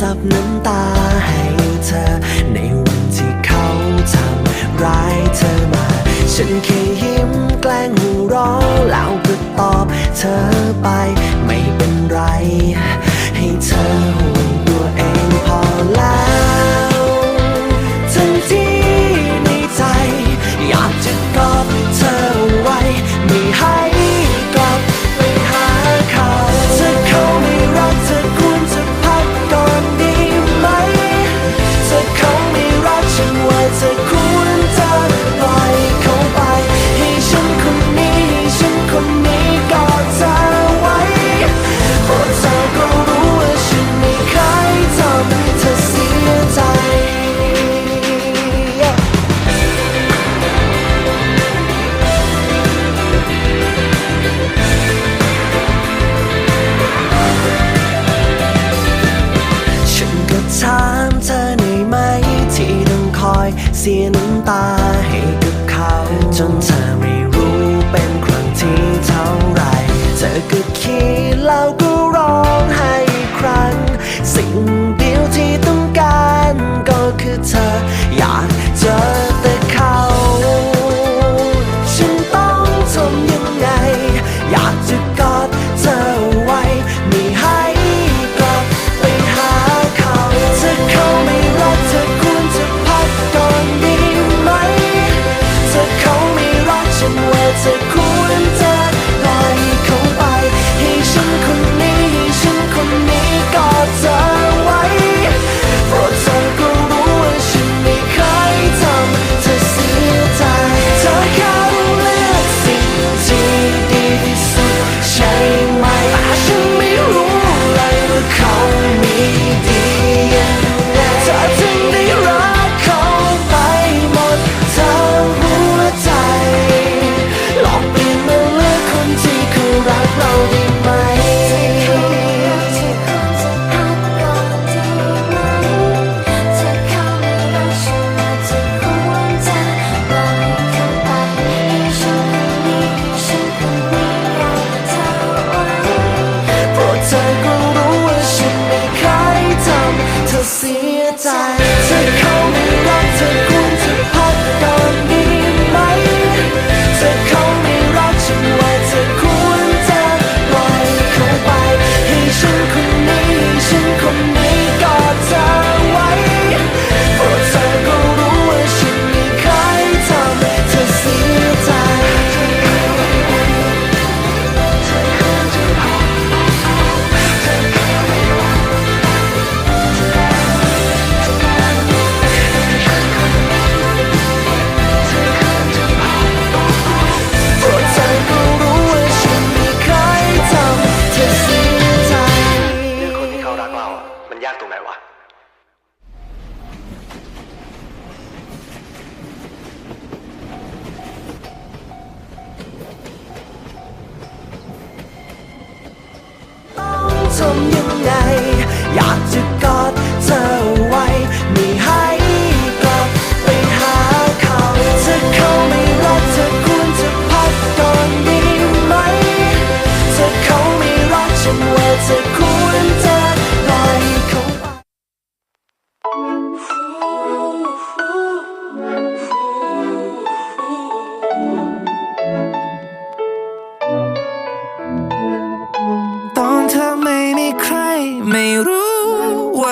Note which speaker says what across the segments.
Speaker 1: ซับน้ำตาให้เธอ ในวันที่เขาทำร้ายเธอมา ฉันแค่ยิ้มแกล้งหัวเราะแล้วก็ตอบเธอไป สียน้ำ
Speaker 2: ตา
Speaker 1: ให้กับเขา จนเธอไม่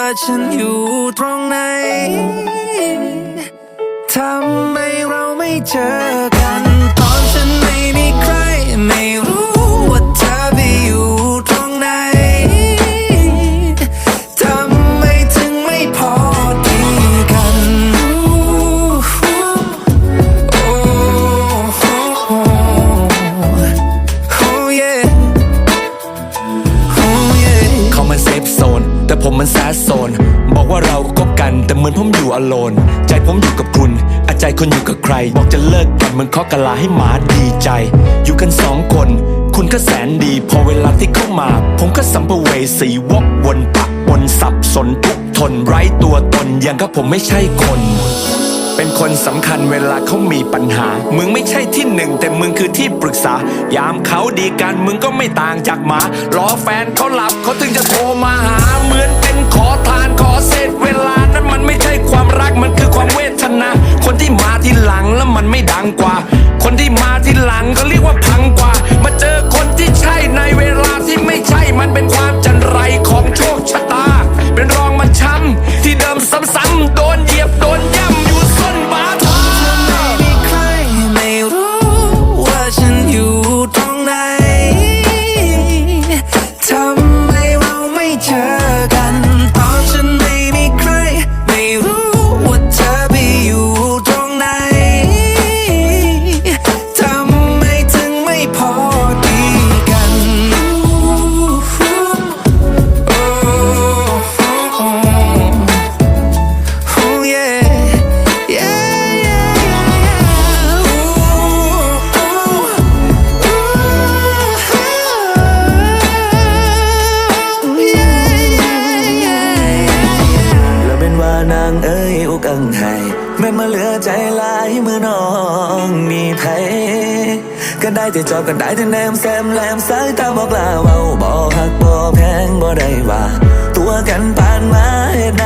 Speaker 3: ฉันอยู่ตรงไหน ทำไมเราไม่เจอกันตอนฉันไม่มีใครไม่รู้ว่าเธอไปอยู่ตรงไหน ทำไมถึงไม่พอดีกันโอ้โหโอ้เยโอ
Speaker 4: เยเขามันเซฟโซน แต่ผมมันแซดโซ ต่เหมือนผมอยู่อโลนใจผมอยู่กับคุณอาใจคนอยู่กับใคร บอกจะเลิกกันมันเคากะลาให้หมาดีใจ อยู่กันสองคน คุณก็แสนดี พอเวลาที่เข้ามา ผมก็สัมภเวสีวกวนปักวนสับสนทุกทนไร้ตัวตนยังก็ผมไม่ใช่คน เป็นคนสำคัญเวลาเขามีปัญหา มึงไม่ใช่ที่หนึ่งแต่มึงคือที่ปรึกษา ยามเขาดีกันมึงก็ไม่ต่างจากหมา รอแฟนเขาหลับเขาถึงจะโทรมาหาเหมือนเป็นขอทานขอเศษเวลานั้นมัน มือน
Speaker 5: องมีไผก็ได้แต่จอบก็ได้แต่แนมแซมแลมสายตาบอกลาเว้าบอกหักบอกแพงบ่ได้ว่า ตัวกันผ่านมาเหตุใด